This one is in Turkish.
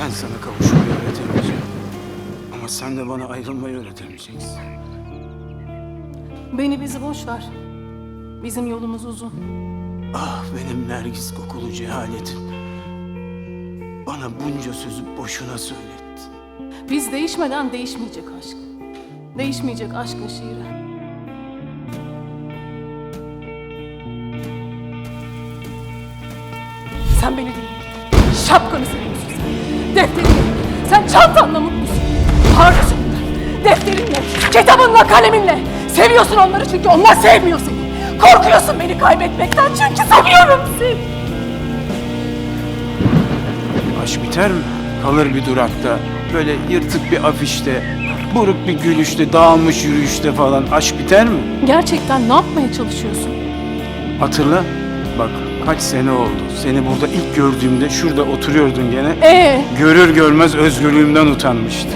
Ben sana kavuşmayı öğretemeyeceğim. Ama sen de bana ayrılmayı öğretemeyeceksin. Beni bizi boş ver. Bizim yolumuz uzun. Ah benim nergis kokulu cehaletim. Bana bunca sözü boşuna söylettin. Biz değişmeden değişmeyecek aşk. Değişmeyecek aşkın şiiri. Sen beni dinle. Şapkanı seviyorsun sen. Defterini. Sen çantanla mutlusun. Harcınla. Defterinle. Kitabınla, kaleminle. Seviyorsun onları çünkü onlar sevmiyor seni. Korkuyorsun beni kaybetmekten çünkü seviyorum seni. Aşk biter mi? Kalır bir durakta. Böyle yırtık bir afişte, buruk bir gülüşte, dağılmış yürüyüşte falan. Aşk biter mi? Gerçekten ne yapmaya çalışıyorsun? Hatırla. Bak kaç sene oldu. Seni burada ilk gördüğümde şurada oturuyordun gene. Ee, Görür görmez özgürlüğümden utanmıştım.